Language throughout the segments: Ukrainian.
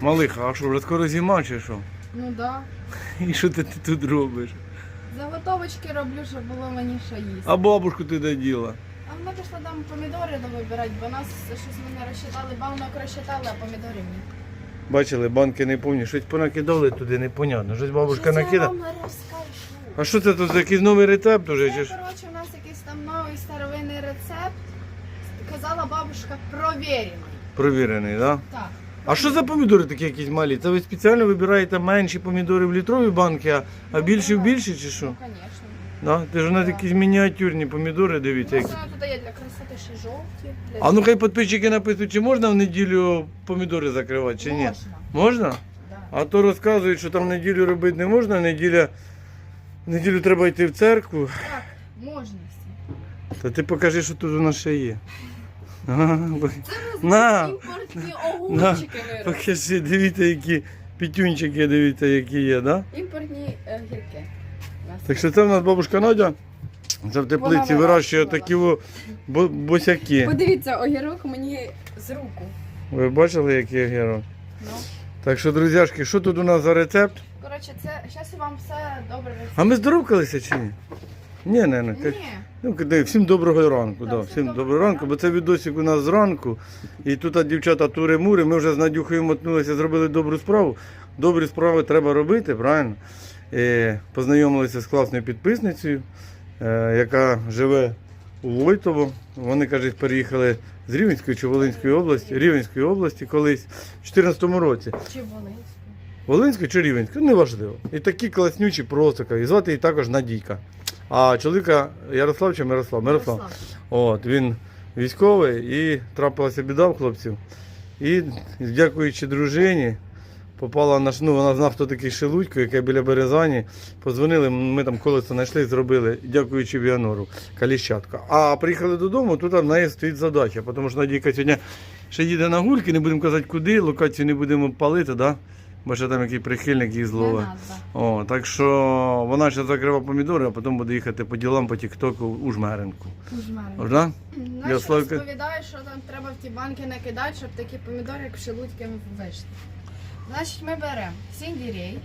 Малиха, а що, вже скоро зима чи що? Ну да. І що ти, ти тут робиш? Заготовочки роблю, щоб було мені що їсти. А бабушку ти де діла? А вона пішла там помідори вибирати, бо нас щось ми не розчитали, банок розчитали, а помідорів ні. Бачили, банки не повні, щось понакидали туди, непонятно. Щось бабушка накидала. А що це тут якийсь новий рецепт уже? Це, коротше, у нас якийсь там новий старовинний рецепт. Казала бабушка, провірений. Провірений, так? Да? Так. А що за помідори такі якісь малі? Це ви спеціально вибираєте менші помідори в літрові банки, а, більші в більші чи що? Ну, звісно. Да? Ти ж у нас якісь мініатюрні помідори, дивіться. Ну, Які. тут є для красоти ще жовті. Для... А ну хай підписчики напишуть, чи можна в неділю помідори закривати, чи ні? Можна. Можна? Да. А то розказують, що там неділю робити не можна, неділя, неділю треба йти в церкву. Так, можна всі. Та ти покажи, що тут у нас ще є. На, Імпортні огурчики виросли. покажи, дивіться, які пітюнчики, дивіться, які є, да? Імпортні е, гірки. Так що це в нас бабушка Надя. Це в теплиці Вона вирощує вирощувала. такі бо- босяки. Подивіться, огірок мені з руку. Ви бачили, які герой? Ну. Так що, друзяшки, що тут у нас за рецепт? Коротше, це зараз я вам все добре А ми здоровкалися чи ні? Ні, не, не. Ні. Ну, всім доброго ранку. Да, всім всім доброго ранку, бо це відосик у нас зранку. І тут а, дівчата тури-мури, ми вже з Надюхою мотнулися, зробили добру справу. Добрі справи треба робити, правильно? Е, познайомилися з класною підписницею, е, яка живе у Войтово. Вони, кажуть, переїхали з Рівненської чи Волинської області, Рівненської області колись в 2014 році. Чи Волинську? Волинська чи Рівенська, неважливо. І такі класнючі просто. І звати її також Надійка. А чоловіка Ярослав чи Мирослав? Мирослав. От, він військовий і трапилася біда в хлопців. І дякуючи дружині, попала на ну, вона знав, хто такий Шелудько, яке біля Березані. Позвонили, ми там колесо знайшли, зробили, дякуючи Віанору, Каліщатка. А приїхали додому, тут в неї стоїть задача, тому що Надійка сьогодні ще їде на гульки, не будемо казати куди, локацію не будемо палити, да? Бо ще там який прихильник її О, так що вона ще закрива помідори, а потім буде їхати по ділам по Тіктоку у Жмеринку. Жмеренько. Да? Знаєш, Ярославка? розповідає, що там треба в ті банки накидати, щоб такі помідори, як шелудьки, вийшли. Значить, ми беремо сіндірей.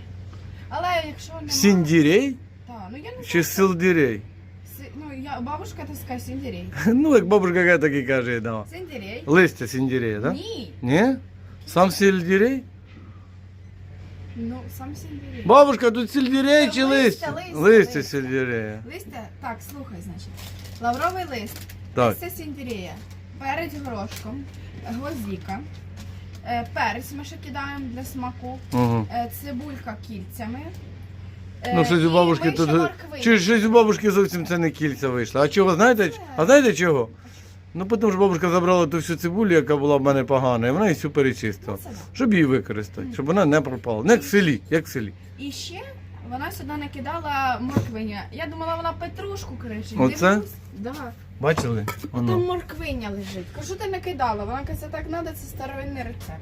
Але якщо немає... Сіндірей Так, ну я не чи силдірей? Ну, я, бабушка то скаже сіндірей. Ну, як бабушка яка так і каже, да. Сіндірей? Листя сіндірея, да? Ні. Ні? Сам сельдірей? Ну, сам сіндірей. Бабушка, тут сельдірей Це чи листя, листя? листя, Листя листя. Листя, так, слухай, значить. Лавровий лист, Так. листя сіндірія, перець горошком, гвоздіка, е, перець ми ще кидаємо для смаку, Угу. е, цибулька кільцями. е, Ну, щось у бабушки ми ще тут. Чи щось у бабушки зовсім це не кільця вийшло. А чого, знаєте? А знаєте чого? Ну, тому що бабушка забрала ту всю цибулю, яка була в мене погана, і вона її всю перечистила. Щоб її використати, щоб вона не пропала. Не як в селі, як в селі. І ще вона сюди накидала морквиня. Я думала, вона петрушку кричить. Оце? Да. Бачили? Там морквиня лежить. Кажу, ти накидала. Вона каже, так треба, це старовинний рецепт.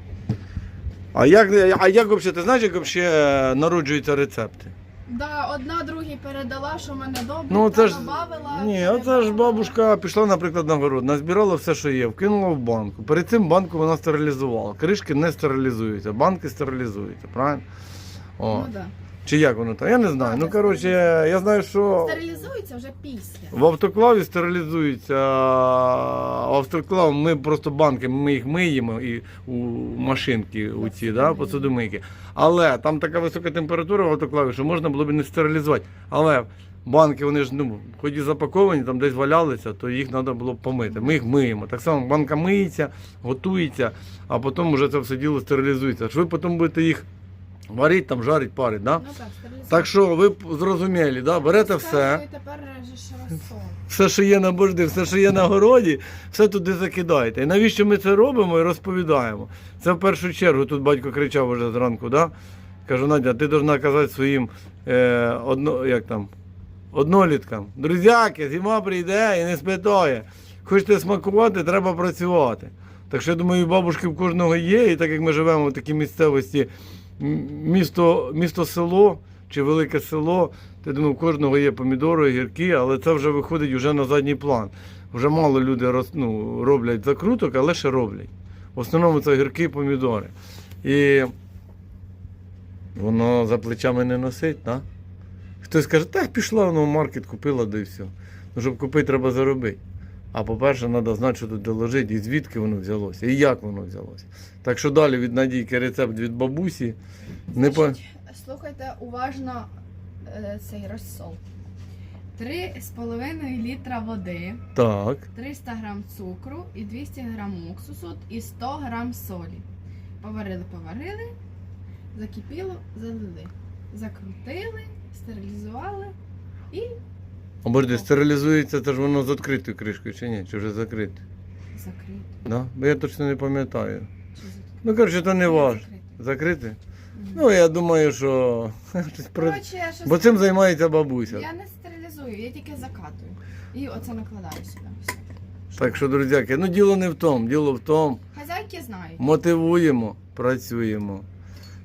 А як, а як взагалі, ти знаєш, як взагалі народжуються рецепти? Да, одна другій передала, що в мене добре, Ну, це ж. добавила, Ні, оце ж бабушка пішла, наприклад, на город, назбирала все, що є, вкинула в банку. Перед цим банку вона стерилізувала. Кришки не стерилізуються, банки стерилізуються, правильно? О. Ну, да. Чи як воно там? Я не знаю. Ну, коротше, я знаю, що. Стерилізується вже після. В автоклаві стерилізуються. а Автоклав, ми просто банки, ми їх миємо і у машинки у ці, да, посудомийки. Але там така висока температура в автоклаві, що можна було б і не стерилізувати. Але банки, вони ж ну, хоч і запаковані, там десь валялися, то їх треба було помити. Ми їх миємо. Так само банка миється, готується, а потім вже це все діло стерилізується. Що ви потім будете їх варити, там, жарити, парити. Да? Ну так. Так що ви зрозуміли, да? берете все. Тепер же розсол. Все, що є на борди, все, що є на городі, все туди закидаєте. І навіщо ми це робимо і розповідаємо? Це в першу чергу, тут батько кричав уже зранку, да? Кажу, Надя, ти повинна казати своїм е, одно, як там, одноліткам. Друзяки, зима прийде і не спитає. Хочете смакувати, треба працювати. Так що я думаю, бабушки в кожного є, і так як ми живемо в такій місцевості, місто, місто село чи велике село, я думаю, в кожного є помідори, огірки, але це вже виходить вже на задній план. Вже мало люди ну, роблять закруток, але ще роблять. В основному це огірки і помідори. І Воно за плечами не носить, так? Хтось каже, так пішла воно в маркет, купила, да і все. Ну, щоб купити, треба заробити. А по-перше, треба знати, що тут доложити, і звідки воно взялося, і як воно взялося. Так що далі від Надійки рецепт від бабусі. Не по... Слухайте уважно е, цей розсол. 3,5 літра води, Так. 300 грам цукру і 200 грам уксусу і 100 грам солі. Поварили, поварили, закипіло, залили. Закрутили, стерилізували і Обожди, стерилізується, це ж воно з відкритою кришкою чи ні? Чи вже закрите? закрили. Да? Бо я точно не пам'ятаю. Чи? Ну, коротше, то не важно. Закрите? Ну, я думаю, що. Коротше, я щось- Бо цим займається бабуся. Я не стерилізую, я тільки закатую. І оце накладаю сюди. Все. Так що, друзяки, ну діло не в тому, діло в тому, Хазяйки знають. мотивуємо, працюємо.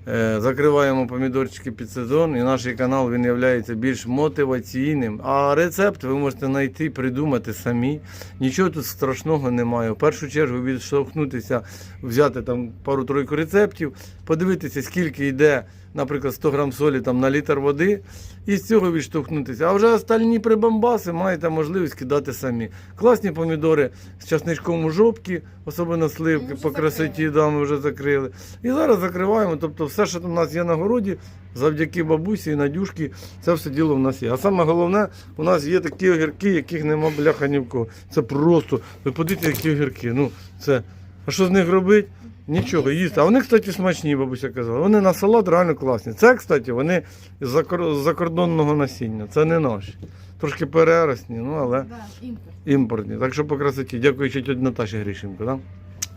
Е, Закриваємо помідорчики під сезон, і наш канал він є більш мотиваційним. А рецепт ви можете знайти, придумати самі. Нічого тут страшного немає. В першу чергу відштовхнутися, взяти там пару-тройку рецептів, подивитися, скільки йде, наприклад, 100 грам солі там, на літр води, і з цього відштовхнутися. А вже остальні прибамбаси маєте можливість кидати самі. Класні помідори з часничком у жопки, особливо сливки, Ми по красоті, да, ми вже закрили. І зараз закриваємо. Тобто все, що там у нас є на городі, завдяки бабусі і Надюшки, це все діло в нас є. А саме головне, у нас є такі огірки, яких нема бляха ні в кого. Це просто, ви подивіться, які огірки. Ну, це. А що з них робити? Нічого, їсти. А вони, кстати, смачні, бабуся казала. Вони на салат реально класні. Це, кстати, вони з закордонного насіння. Це не наші. Трошки переросні, ну але Да, імпорт. імпортні. Так що по красоті, дякуючи тьоті Наташі Грищенко. Да?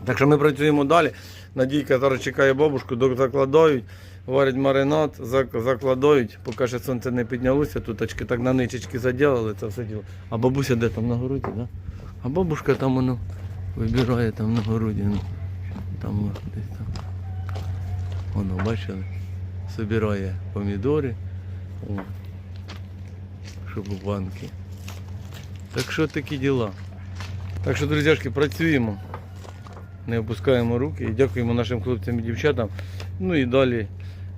Так що ми працюємо далі. Надійка зараз чекає бабушку, док закладають, варять маринад, зак- закладають, поки ще сонце не піднялося, тут очки так на ничечки заділили, це все діло. А бабуся де там на городі, да? А бабушка там воно вибирає там на городі. Ну. Там десь там. Воно, бачили? Собирає помідори. О. Щоб у банки. Так що такі діла. Так що, друзяшки, працюємо. Не опускаємо руки і дякуємо нашим хлопцям і дівчатам. Ну і далі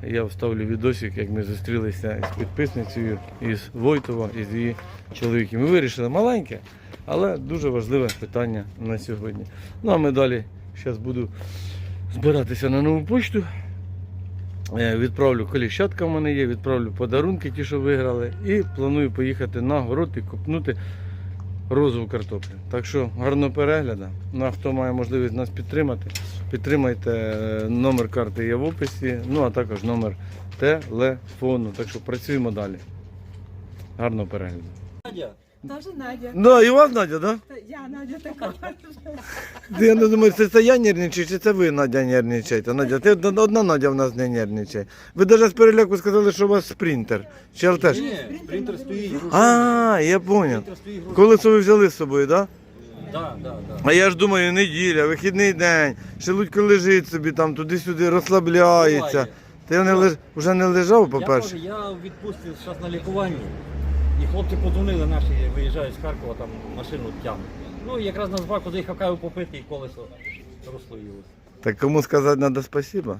я вставлю відосик, як ми зустрілися із підписницею, із Войтова, із її чоловіком. Ми вирішили маленьке, але дуже важливе питання на сьогодні. Ну а ми далі зараз буду збиратися на нову почту. Е, Відправлю коліщатка в мене є, відправлю подарунки, ті, що виграли, і планую поїхати на город і купнути розову картоплю. Так що гарного перегляду. Ну, а хто має можливість нас підтримати, підтримайте. Е, Номер карти є в описі, ну а також номер телефону. Так що працюємо далі. Гарного перегляду. Тоже Надя. Да, і у вас Надя? Та Я Надя така. Да? Я не думаю, це, це я нервничаю, чи це ви, Надя, нервничаєте. Надя, ти одна одна Надя в нас не нервничає. Ви навіть з переляку сказали, що у вас спринтер. Чи алтеж? ні, принтер стоїть. А, я гру- Колесо ви взяли з собою, так? Да? Да, да, да. А я ж думаю, неділя, вихідний день, Шелудько лежить собі там, туди-сюди розслабляється. Буває. Я не леж... вже не лежав, Я, по-перше. кажу, я в відпустці зараз на лікуванні. І хлопці подзвонили наші, виїжджають з Харкова, там машину тягнуть. Ну і якраз на збаку заїхав каву попити і колесо розслоїлося. Так кому сказати треба спасибо.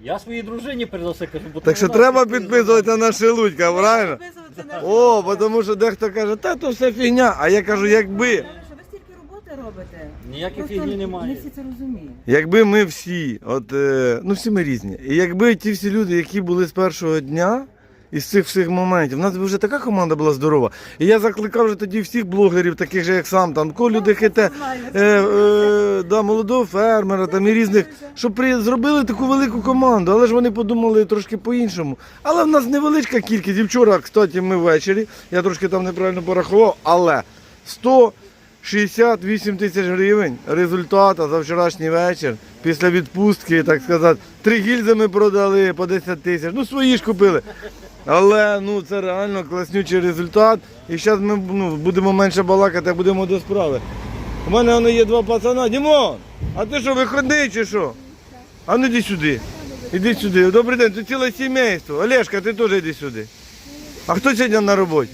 Я своїй дружині перед все кажу, бо Так що вона треба підписує. підписуватися на Шелудька, правильно? Підписуватися на О, бо тому що дехто каже, та то все фігня. А я кажу, якби. Що ви стільки роботи робите? Ніяких Просто фігні Не немає. всі це розуміють. Якби ми всі, от, е, ну всі ми різні, і якби ті всі люди, які були з першого дня, із цих всіх моментів, у нас вже така команда була здорова. І я закликав вже тоді всіх блогерів, таких же як сам, там, Колю Дехете, е, е, да, молодого фермера там, і різних, щоб при, зробили таку велику команду, але ж вони подумали трошки по-іншому. Але в нас невеличка кількість. І вчора, кстати, ми ввечері, я трошки там неправильно порахував, але 100 68 тисяч гривень результата за вчорашній вечір після відпустки, так сказати. Три гільзи ми продали по 10 тисяч. Ну, свої ж купили. Але ну це реально класнючий результат. І зараз ми ну, будемо менше балакати, а будемо до справи. У мене воно є два пацана. Дімон, а ти що, виходний чи що? А ну йди сюди. Іди сюди. Добрий день, тут ціле сімейство. Олешка, ти теж йди сюди. А хто сьогодні на роботі?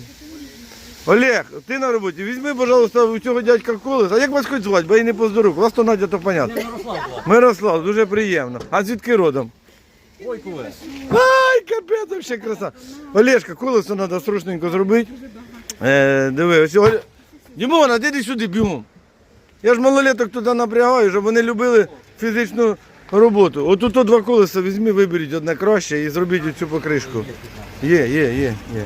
Олег, ти на роботі. Візьми, пожалуйста, у цього дядька колес. А як вас хоч звати? Бо я не поздоров. Вас то Надя, то понятно. Мирослав. Мирослав, дуже приємно. А звідки родом? Ой, куве. Ай, капець, вообще краса. Олешка, колесо треба срочненько зробити. Е, диви, ось Оль... Дімона, йди сюди бігом. Я ж малолеток туди напрягаю, щоб вони любили фізичну роботу. Отут то два колеса візьми, виберіть одне краще і зробіть оцю покришку. Є, є, є, є.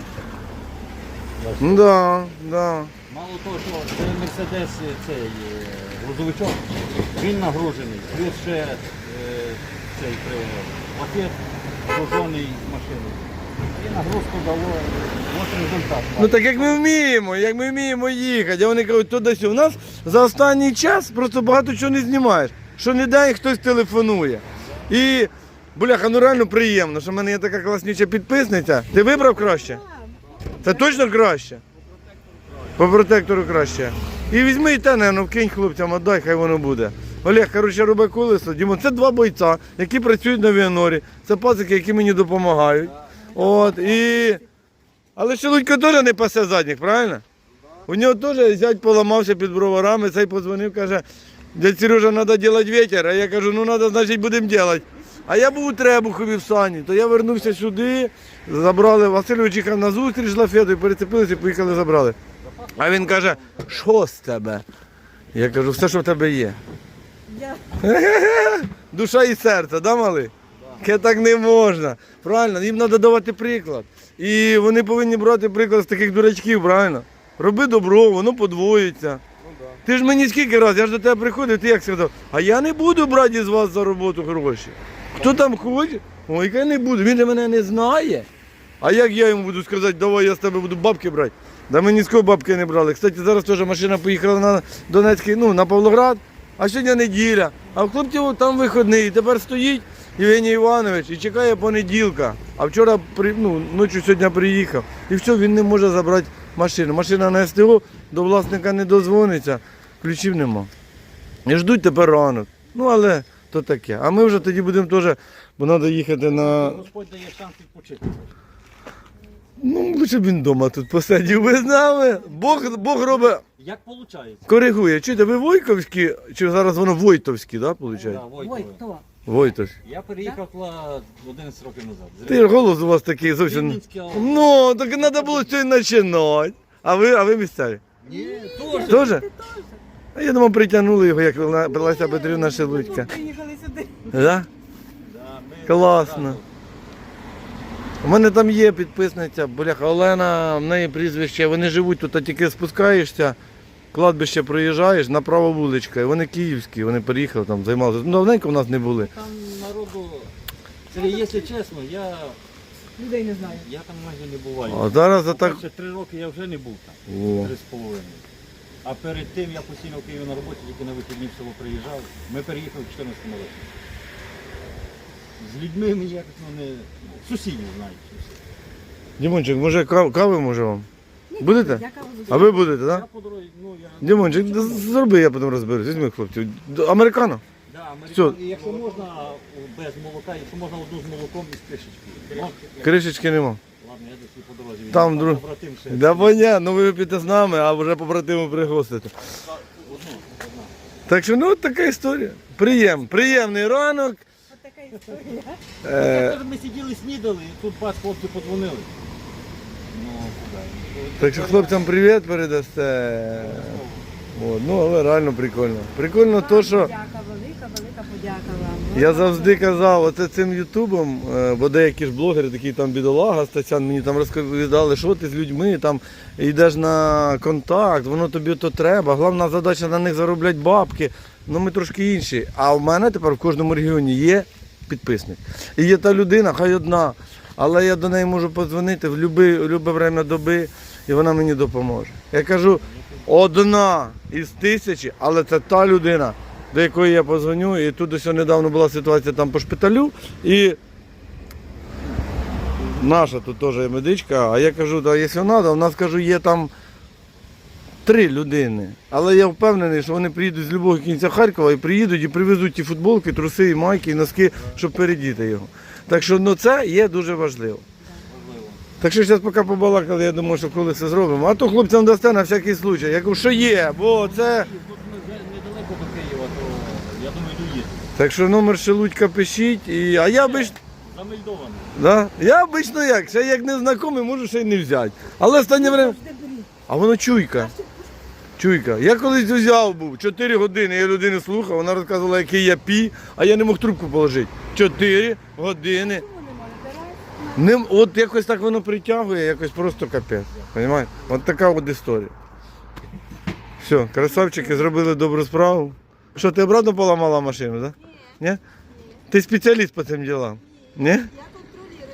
Ну да, да. Мало того, що це Мерседес цей е, грузовичок, він нагружений, плюс ще е, цей пакет гружений машиною. І нагрузку дало, ось результат. Ну так як ми вміємо, як ми вміємо їхати, а вони кажуть, туди сюди. У нас за останній час просто багато чого не знімаєш. Що не дай, хтось телефонує. І, бляха, ну реально приємно, що в мене є така класнюча підписниця. Ти вибрав краще? Це точно краще? По протектору краще. І візьми і те, наверное, вкинь хлопцям, отдай, хай воно буде. Олег, коротше, робить колесо. Дімон, це два бойця, які працюють на Віанорі. Це пацики, які мені допомагають. От, і... Але Шелудько теж не пасе задніх, правильно? У нього теж зять поламався під броварами, цей подзвонив, каже, дядь Сережа, треба робити вітер. А я кажу, ну треба, значить, будемо робити. А я був у Требухові в Сані, то я вернувся сюди, забрали, Васильович їхав на зустріч з лафетою, перецепилися поїхали, забрали. А він каже, що з тебе? Я кажу, все, що в тебе є. Душа і серце, да, малий? Ке так не можна. Правильно, їм треба давати приклад. І вони повинні брати приклад з таких дурачків, правильно? Роби добро, воно подвоїться. Ти ж мені скільки разів, я ж до тебе приходив, ти як сказав, а я не буду брати з вас за роботу гроші. Хто там хоче? Ой, я не буду, він же мене не знає. А як я йому буду сказати, давай я з тебе буду бабки брати? Да ми ні з кого бабки не брали. Кстати, зараз теж машина поїхала на Донецький, ну, на Павлоград, а сьогодні неділя. А в хлопців там вихідний. Тепер стоїть Євгеній Іванович і чекає понеділка. А вчора ну, ночі сьогодні приїхав. І все, він не може забрати машину. Машина на СТО, до власника не дозвониться, ключів нема. І ждуть тепер ранок. Ну але то таке. А ми вже тоді будемо теж, бо треба їхати на. Господь дає шанс відпочити. Ну, лише б він вдома тут посидів би з нами. Бог, Бог робить, Як виходить? коригує. Чуєте, ви Войковські, чи зараз воно Войтовські, да, виходить? Да, Войко. Ой, хто? Войтовські. Я переїхав туди 11 років назад. Ти голос у вас такий зовсім. Ну, так треба було сьогодні починати. А ви, а ви місцеві? Ні, теж. Тоже? А я думав, притягнули його, як Леся Петрівна Шелудька. Приїхали сюди. Да, Класно. У мене там є підписниця, бляха, Олена, в неї прізвище, вони живуть тут, а тільки спускаєшся, кладбище проїжджаєш, направо вуличка, і вони київські, вони переїхали там, займалися. Ну, давненько в нас не були. Там народу, Сергій, якщо чесно, я, Людей не знаю. я там майже не буваю. А зараз за так. Перше три роки я вже не був там. О. Три з половиною. А перед тим я постійно в Києві на роботі, тільки на вихідні в село приїжджав. Ми переїхали в 14 році. З людьми ми якось ну, не. Сусідів знають. Дімончик, може кав- кави може вам? Будете? Я каву А ви будете, Я так? по дорозі, ну я. Да? Дімончик, зроби, я потім розберусь. Візьми хлопців. Д- Американо? Да, Всьо. американ... Якщо можна без молока, якщо можна одну з молоком і з кришечки. Кришечки нема. По дорозі. Там друг- побратим ще. Да понятно, ну ви вип'єте з нами, а вже побратиму пригостите. Так що ну от така історія. Приєм, приємний ранок. От така історія. Е, Ми сиділи, снідали, і тут бац, хлопці подзвонили. Ну, куди? так що хлопцям привіт передасте. От, ну але реально прикольно. Прикольно то, що Подяка, велика, велика подяка вам. я завжди казав, оце цим ютубом, е, бо деякі ж блогери, такі там бідолага, Стасян, мені там розповідали, що ти з людьми там йдеш на контакт, воно тобі то треба. Головна задача на них заробляти бабки. Ну ми трошки інші. А в мене тепер в кожному регіоні є підписник. І є та людина, хай одна. Але я до неї можу подзвонити в любе, любе время доби, і вона мені допоможе. Я кажу, одна із тисячі, але це та людина, до якої я позвоню. І тут ось недавно була ситуація там по шпиталю. І наша тут теж медичка, а я кажу, да, якщо треба, у нас кажу, є там три людини. Але я впевнений, що вони приїдуть з любого кінця Харкова і приїдуть і привезуть ті футболки, труси, і майки, і носки, щоб передіти його. Так що ну, це є дуже важливо. Так що зараз поки побалакали, я думаю, що коли це зробимо. А то хлопцям дасте на всякий случай. Я кажу, що є, бо це. Тут недалеко до Києва, то я думаю, доїду. Так що номер Шелудька пишіть. І... А я би ж Замельдований. Да? Я обично як, ще як незнайомий, можу ще й не взяти. Але останнє время. А воно чуйка. Чуйка. Я колись взяв був 4 години, я людину слухав, вона розказувала, який я пі, а я не мог трубку положити. 4 години. Не, от якось так воно притягує, якось просто капець. Понимаєте? От така от історія. Все, красавчики зробили добру справу. Що, ти обратно поламала машину, так? Да? Ні? Ти спеціаліст по цим ділам? Ні?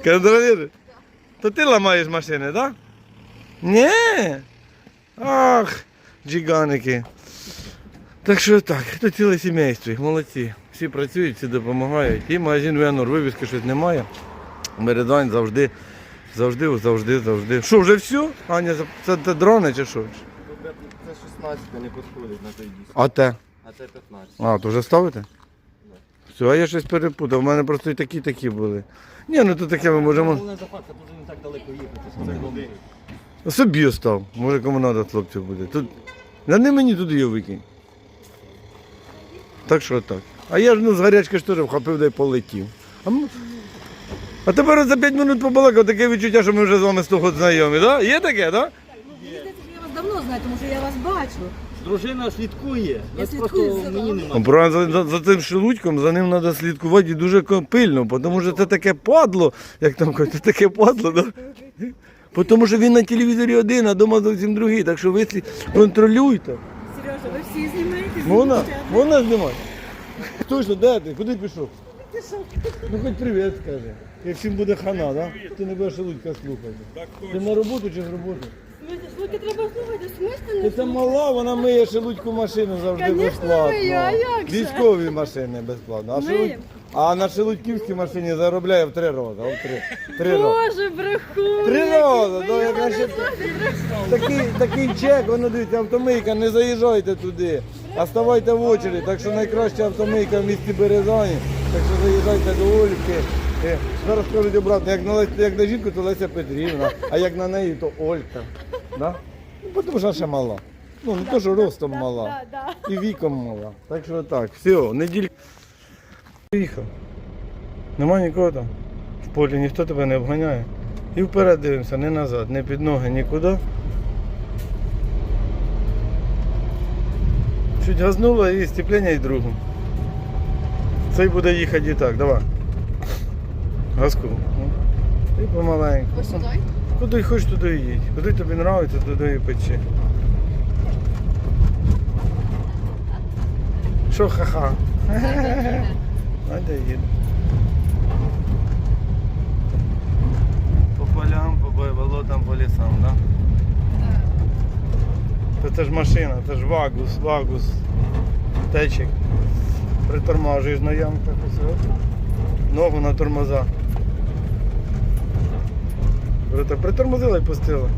Контролюєш? То ти ламаєш машини, так? Да? Ні. Ах, джиганики. Так що так, це ціле сімейство, молодці. Всі працюють, всі допомагають. І магазин Венор, вивіски щось немає. Меридань завжди, завжди, завжди, завжди. Що, вже все? Аня, це, це дрони чи що? Це 16 не підходить на той диск, А те? а це 15. А, то вже ставите? Все, а я щось перепутав. У мене просто і такі такі були. Ні, ну то таке ми можемо. Головне запаска, дуже не так далеко їхати. Це головне. Собі остав. Може кому треба хлопців буде. Тут... На не мені туди його викинь. Так що так. А я ж ну з гарячки теж вхопив да й полетів. А, м- а тепер за 5 минут побалакав таке відчуття, що ми вже з вами 100 років знайомі, да? Є таке, так? Мені здається, що я вас давно знаю, тому що я вас бачу. Дружина слідкує. Я слідкую просто за вами. Ну, правильно, за, за, за цим шелудьком за ним треба слідкувати і дуже ко- пильно, тому що це таке падло, як там кажуть, це таке падло, да? Тому що він на телевізорі один, а вдома зовсім другий. Так що ви слід- контролюйте. Сережа, ви всі знімаєте? Можна? знімайте, а Можна знімати? Точно, де ти? Куди пішов? Ну хоч привіт скажи. Як всім буде хана, да? Ти не будеш Лудька слухати. Ти на роботу чи з роботи? Слухайте, треба слухати, в смислі Ти це мала, вона миє шелудьку машину завжди Конечно, безплатно. мию, а як же? Військові машини безплатно. А, шелудь... а на шелудьківській машині заробляє в три рази. В три, три рази. Боже, брехун! Три рази, ну яка ще такий, такий чек, воно дивіться, автомийка, не заїжджайте туди, а ставайте в очері. Так що найкраща автомийка в місті Березані. Так що заїжджайте до Ольки. Е, Зараз кажуть обратно, як на, Лесь- як на жінку, то Леся Петрівна, а як на неї, то Олька. Да? Ну, тому що вона ще мала. Ну, не то, що ростом мала, і віком мала. Так що так, все, неділька. Приїхав. Нема нікого там. В полі ніхто тебе не обганяє. І вперед дивимося, не назад, не під ноги, нікуди. Чуть газнуло і степлення і другу. Цей буде їхати і так, давай. Газку. І помаленьку. Ось сюди? Куди хочеш, туди і їдь. Куди тобі подобається, туди і печи. Що ха-ха? Надя їде. По полям, по болотам, по лісам, да? Та це ж машина, це ж вагус, вагус, течик. Притормажуєш на ямках усе. Ногу на тормоза. Говорю, Притормозила і пустила.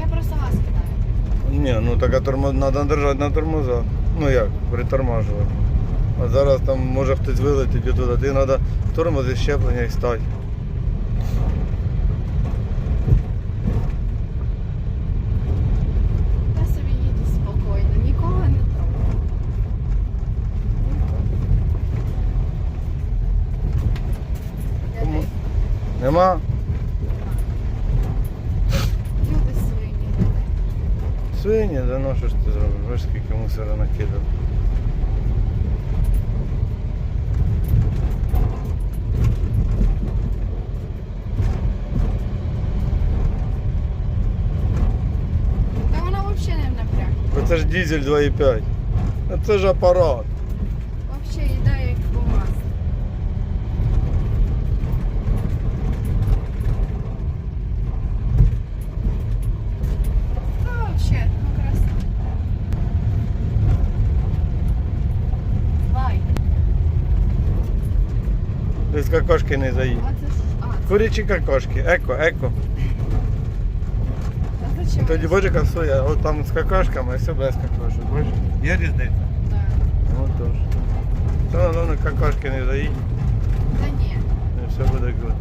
Я просто газ кидаю. Ні, ну так тормоз треба держати на тормозах. Ну як, притормажувати. А зараз там може хтось вилетить і туди. Ти треба тормози щеплення і стати. Бачиш, скільки мусора накидав. Та вона взагалі не напряг. Оце ж дизель 2,5. А це ж апарат. Взагалі їде як по маслу. Та взагалі, Без кокошки не. А. Курячі кокошки. еко, еко. Тоді боже соя, от там з какашками, а все без какашок. Боже, Є різниця? Так. Ну тож. Все одно какашки не заїдь, Та ні. і все буде good.